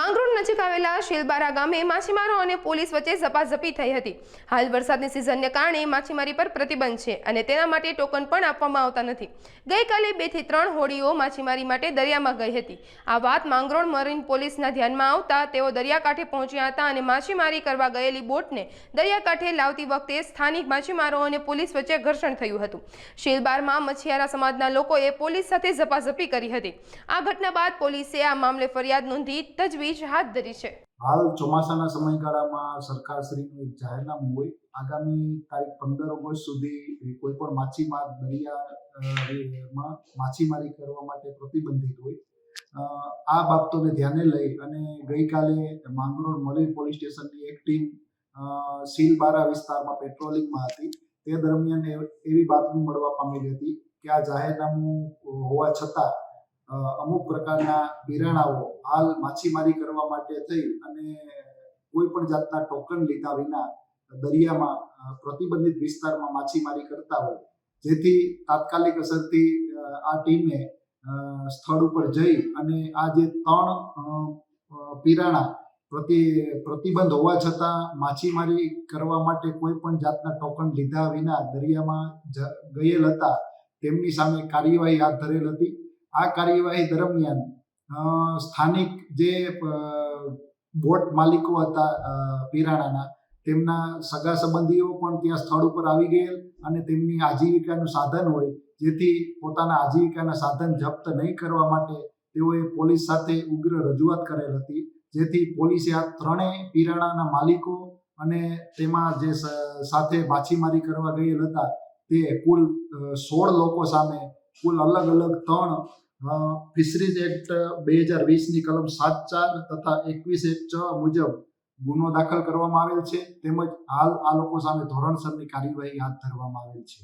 માંગરોળ નજીક આવેલા શિલબારા ગામે માછીમારો અને પોલીસ વચ્ચે ઝપાઝપી થઈ હતી. હાલ વરસાદની સિઝનને કારણે માછીમારી પર પ્રતિબંધ છે અને તેના માટે ટોકન પણ આપવામાં આવતા નથી. ગઈકાલે બેથી ત્રણ હોડીઓ માછીમારી માટે દરિયામાં ગઈ હતી. આ વાત માંગરોળ મરીન પોલીસના ધ્યાનમાં આવતા તેઓ દરિયાકાંઠે પહોંચ્યા હતા અને માછીમારી કરવા ગયેલી બોટને દરિયાકાંઠે લાવતી વખતે સ્થાનિક માછીમારો અને પોલીસ વચ્ચે ઘર્ષણ થયું હતું. શેલબારમાં મછિયારા સમાજના લોકોએ પોલીસ સાથે ઝપાઝપી કરી હતી. આ ઘટના બાદ પોલીસે આ મામલે ફરિયાદ નોંધી તજવીજ હાથ ધરી છે. હાલ ચોમાસાના સમયગાળામાં સરકારશ્રીનું એક જાહેરનામું હોય. આગામી તારીખ પંદર ઓગસ્ટ સુધી કોઈ પણ માછીમાર દરિયામાં માછીમારી કરવા માટે પ્રતિબંધિત હોય. આ બાબતોને ધ્યાને લઈ અને ગઈકાલે માંગરોળ મરીન પોલીસ સ્ટેશનની એક ટીમ સીલબારા વિસ્તારમાં પેટ્રોલિંગમાં હતી. તે દરમિયાન એવી બાતમી મળવા પામેલી હતી કે આ જાહેરનામું હોવા છતાં અમુક પ્રકારના બિરાણાઓ હાલ માછીમારી કરવા માટે થઈ અને કોઈ પણ જાતના ટોકન લીધા વિના દરિયામાં પ્રતિબંધિત વિસ્તારમાં માછીમારી કરતા હોય. જેથી તાત્કાલિક અસરથી આ ટીમે સ્થળ ઉપર જઈ અને આ જે ત્રણ પીરાણા પ્રતિ, પ્રતિબંધ હોવા છતાં માછીમારી કરવા માટે કોઈ પણ જાતના ટોકન લીધા વિના દરિયામાં ગયેલ હતા, તેમની સામે કાર્યવાહી હાથ ધરેલ હતી. આ કાર્યવાહી દરમિયાન સ્થાનિક જે બોટ માલિકો હતા પિરાણાના, તેમના સગા સંબંધીઓ પણ ત્યાં સ્થળ ઉપર આવી ગયેલ અને તેમની આજીવિકાનું સાધન હોય, જેથી પોતાના આજીવિકાના સાધન જપ્ત નહીં કરવા માટે તેઓએ પોલીસ સાથે ઉગ્ર રજૂઆત કરેલ હતી, જેથી પોલીસે આ ત્રણેય પિરાણાના માલિકો અને તેમાં જે સાથે માછીમારી કરવા ગયેલ હતા, તે કુલ સોળ લોકો સામે કુલ અલગ અલગ ત્રણ ફિશરીઝ એક્ટ બે હજાર વીસની કલમ સાત ચાર તથા એકવીસ એક ચ મુજબ ગુનો દાખલ કરવામાં આવેલ છે. તેમજ હાલ આ લોકો સામે ધોરણસરની કાર્યવાહી હાથ ધરવામાં આવેલ છે.